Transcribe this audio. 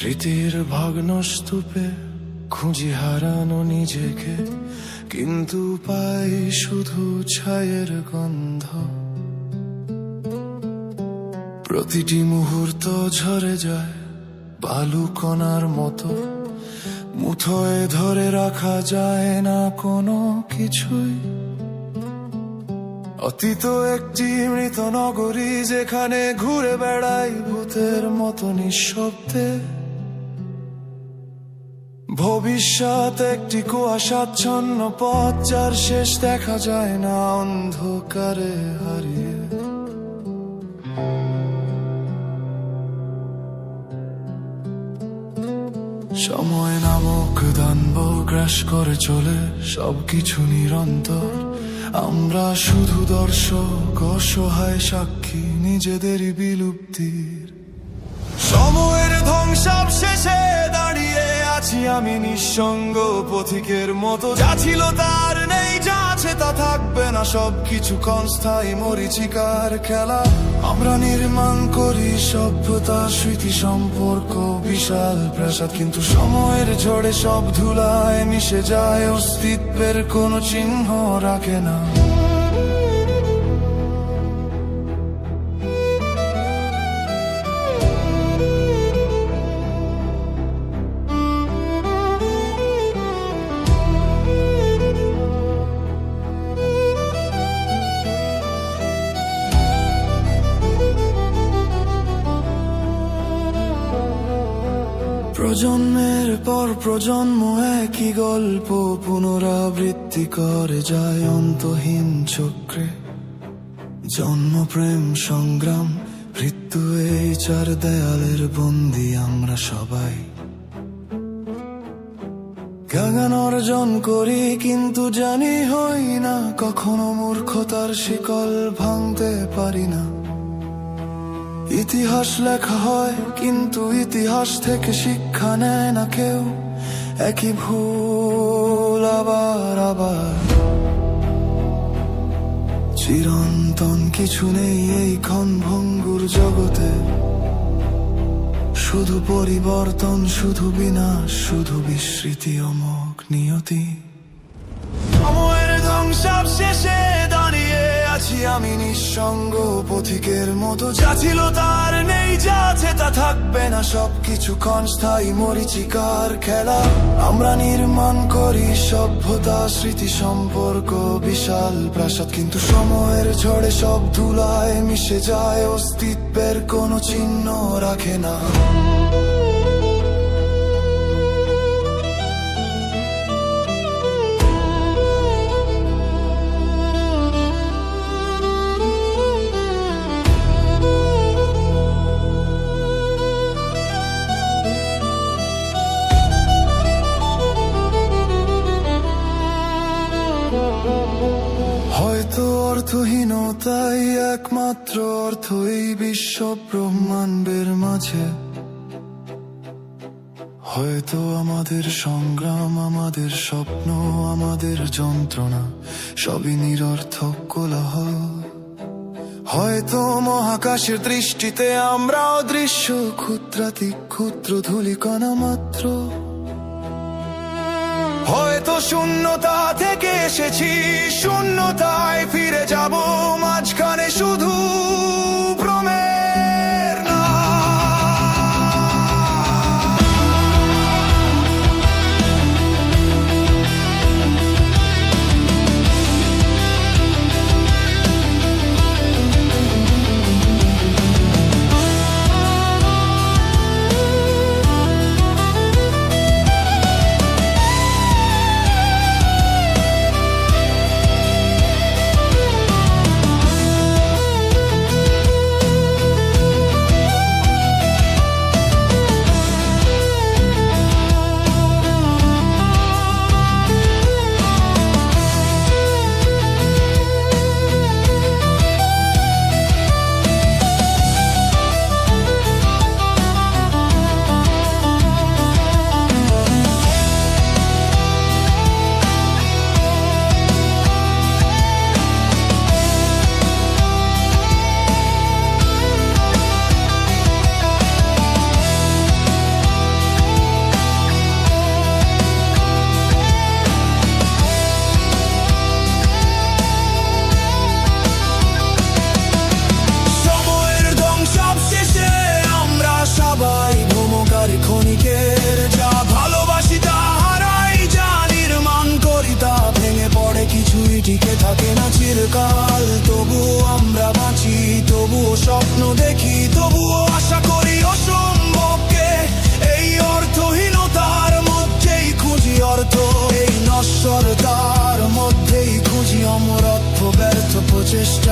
স্মৃতির ভগ্নস্তূপে খুঁজি হারানো নিজেকে, কিন্তু পাই শুধু ছায়ের গন্ধ। প্রতিটি মুহূর্ত ঝরে যায় বালু কণার মতো, মুঠোয় ধরে রাখা যায় না কোনো কিছুই। অতীত একটি মৃত নগরী যেখানে ঘুরে বেড়াই ভূতের মতো নিঃশব্দে। ভবিষ্যৎ একটি কুয়াশাচ্ছন্ন পথ, যার শেষ দেখা যায় না অন্ধকারে হারিয়ে। সময় নামক দানব গ্রাস করে চলে, সবকিছু নিরন্তর। আমরা শুধু দর্শক, অসহায় সাক্ষী, নিজেদেরই বিলুপ্তির। সময়ের আমি নিঃসঙ্গ পথিকের মতো। যা ছিল তার নেই, যা আছে তা থাকবে না। সবকিছু কনস্থায়ী মরিচিকার খেলা। আমরা নির্মাণ করি সভ্যতা, স্মৃতি, সম্পর্ক, বিশাল প্রাসাদ। কিন্তু সময়ের ঝড়ে সব ধুলায় মিশে যায়, অস্তিত্বের কোনো চিহ্ন রাখে না। প্রজন্মের পর প্রজন্ম একই গল্প পুনরাবৃত্তি করে যায় অন্তহীন চক্রে। জন্ম, প্রেম, সংগ্রাম, মৃত্যু এই চার দেয়ালের বন্দি আমরা সবাই। জ্ঞান অর্জন করি কিন্তু জানি হই না, কখনো মূর্খতার শিকল ভাঙতে পারি না। ইতিহাস লেখা হয়, কিন্তু ইতিহাস থেকে শিক্ষা নেয় না কেউ। একই ভুল আবার আবার। চিরন্তন কিছু নেই এই ক্ষণভঙ্গুর জগতে। শুধু পরিবর্তন, শুধু বিনাশ, শুধু বিস্মৃতি অমোক নিয়তি। ধ্বংসাবশেষে আছি আমি নিঃসঙ্গ পথিকের মতো। যা ছিল তার নেই, যা আছে তা থাকবে না। সবকিছু ক্ষণস্থায়ী মরিচিকার খেলা। আমরা নির্মাণ করি সভ্যতা, স্মৃতি, সম্পর্ক, বিশাল প্রাসাদ। কিন্তু সময়ের ঝড়ে সব ধুলায় মিশে যায়। অস্তিত্বের কোনো চিহ্ন রাখে না। অর্থহীনতাই একমাত্র অর্থ এই বিশ্ব ব্রহ্মাণ্ডের মাঝে। হয়তো আমাদের সংগ্রাম, আমাদের স্বপ্ন, আমাদের যন্ত্রণা, সবই নিরর্থক কোলাহল। হয়তো মহাকাশের দৃষ্টিতে আমরা অদৃশ্য ক্ষুদ্রাতি ক্ষুদ্র ধূলিকণা মাত্র। শূন্যতা থেকে এসেছি শূন্যতায় ফিরে যাব। দেখি তবুও আশা করি অসম্ভবকে। এই অর্থহীনতার মধ্যেই খুঁজি অর্থ। এই নশ্বরতার মধ্যেই খুঁজি অমরত্ব, ব্যর্থ প্রচেষ্টা।